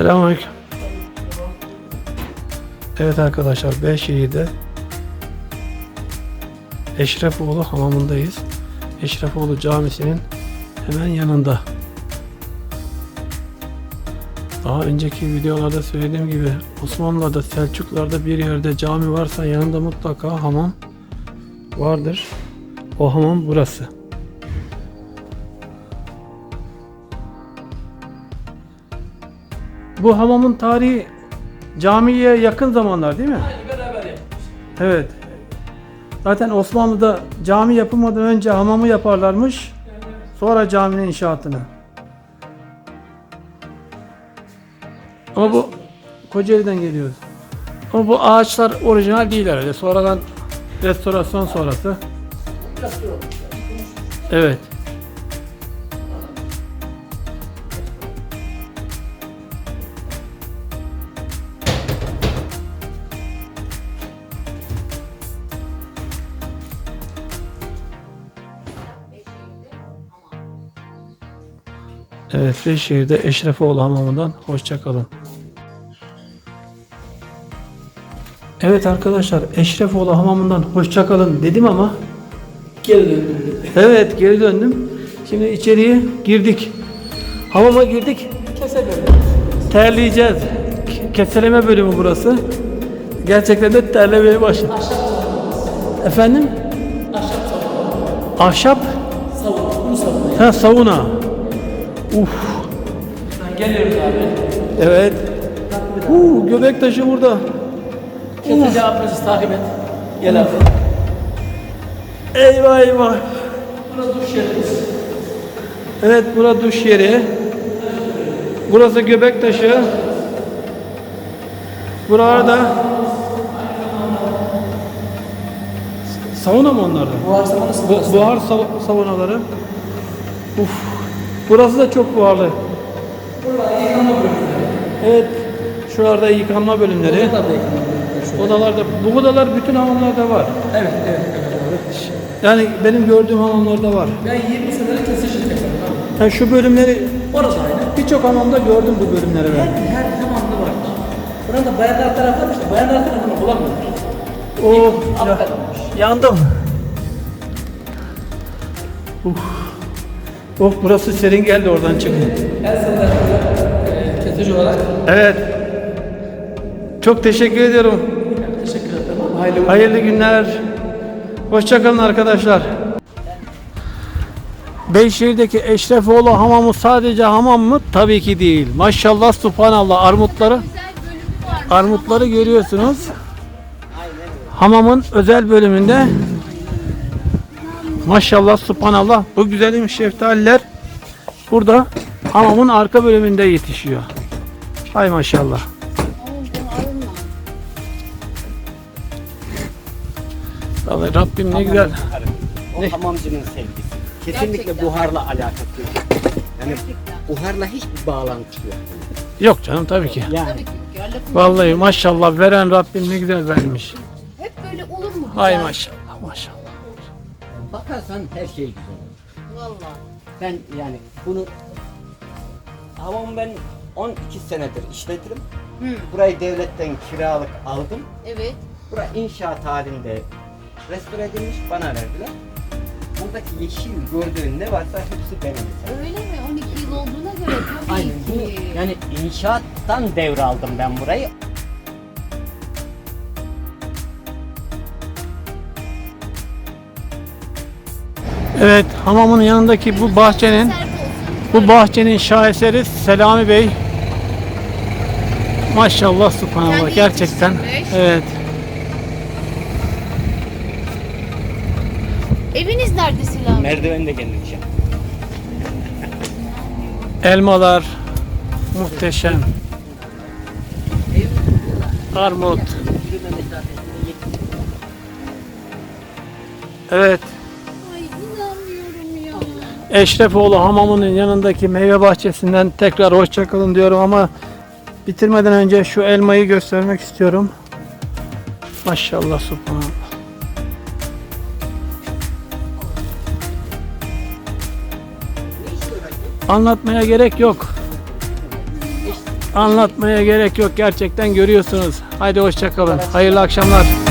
Selamünaleyküm. Evet arkadaşlar Beyşehir'de Eşrefoğlu hamamındayız. Eşrefoğlu Camisi'nin hemen yanında. Daha önceki videolarda söylediğim gibi Osmanlılar'da, Selçuklar'da bir yerde cami varsa yanında mutlaka hamam vardır. O hamam burası. Bu hamamın tarihi camiye yakın zamanlar değil mi? Beraber yapmıştık. Evet. Zaten Osmanlı'da cami yapılmadan önce hamamı yaparlarmış. Sonra caminin inşaatını. Ama bu Kocaeli'den geliyoruz. Ama bu ağaçlar orijinal değil herhalde. Sonradan restorasyon sonrası. Evet. Evet, Beyşehir'de Eşrefoğlu Hamamı'ndan hoşça kalın. Evet arkadaşlar, Eşrefoğlu Hamamı'ndan hoşça kalın dedim ama Geri döndüm. evet geri döndüm. Şimdi içeriye girdik. Hamama girdik. Keselim. Terleyeceğiz. K- Keseleme bölümü burası. Gerçekten de terlemeye başladı. Efendim? Ahşap Savun. Bunu savun. Ha sauna. Uf. Geliyoruz abi. Evet. Uu, göbek taşı burada. Kesece abimizi takip et. Gel abi. Eyvah eyvah. Burası duş yerimiz. Evet burası duş yeri. Burası göbek taşı. Buralarda sauna mı onlar da? Buhar samanası Bu, buhar sa- saunaları. Uf. Burası da çok buharlı. Burada yıkama bölümleri. Evet. Şuralarda yıkanma bölümleri. Burada da yıkama bölümleri. Odalarda, bu odalar bütün hamamlarda var. Evet, evet, evet. Yani benim gördüğüm hamamlarda var. Ben 20 senelik keserim. Ha, şu bölümleri Orası aynı. birçok hamamda gördüm bu bölümleri Her, ben. her hamamda var. Buranın da bayanlar tarafı var işte. Bayanlar tarafını bulamıyorlar. Oh, ya, yandım. Uf. Oh burası serin geldi oradan çıktı. El sanatçıda e, kesici olarak Evet. Çok teşekkür ediyorum. teşekkür ederim. Hayırlı Hayırlı günler. Hoşçakalın arkadaşlar. Beyşehir'deki Eşrefoğlu hamamı sadece hamam mı? Tabii ki değil. Maşallah subhanallah armutları armutları görüyorsunuz. Hamamın özel bölümünde maşallah subhanallah bu güzelim şeftaliler burada hamamın arka bölümünde yetişiyor. Hay maşallah. Vallahi Rabbim ne güzel. O hamamcının sevgisi. Kesinlikle buharla alakası yok. Yani buharla hiçbir bağlantısı yok. Yok canım tabii ki. Yani Vallahi maşallah veren Rabbim ne güzel vermiş. Hep böyle olur mu? Hay güzel? maşallah. Bakarsan her şey güzel olur. Vallahi. Ben yani bunu hamamı ben 12 senedir işletirim. Hı, Burayı devletten kiralık aldım. evet. Bura inşaat halinde restore edilmiş bana verdiler. Buradaki yeşil gördüğün ne varsa hepsi benim. eserim. Öyle mi? 12 yıl olduğuna göre tabii Aynen ki. yani inşaattan devraldım ben burayı. Evet hamamın yanındaki bu bahçenin bu bahçenin şaheseri Selami Bey. Maşallah subhanallah gerçekten. Evet. Eviniz nerede Silah? Merdiven de kendim. Elmalar muhteşem. Armut. Evet. Eşrefoğlu hamamının yanındaki meyve bahçesinden tekrar hoşçakalın diyorum ama bitirmeden önce şu elmayı göstermek istiyorum. Maşallah subhanallah. Anlatmaya gerek yok. Anlatmaya gerek yok gerçekten görüyorsunuz. Haydi hoşçakalın. Hayırlı akşamlar.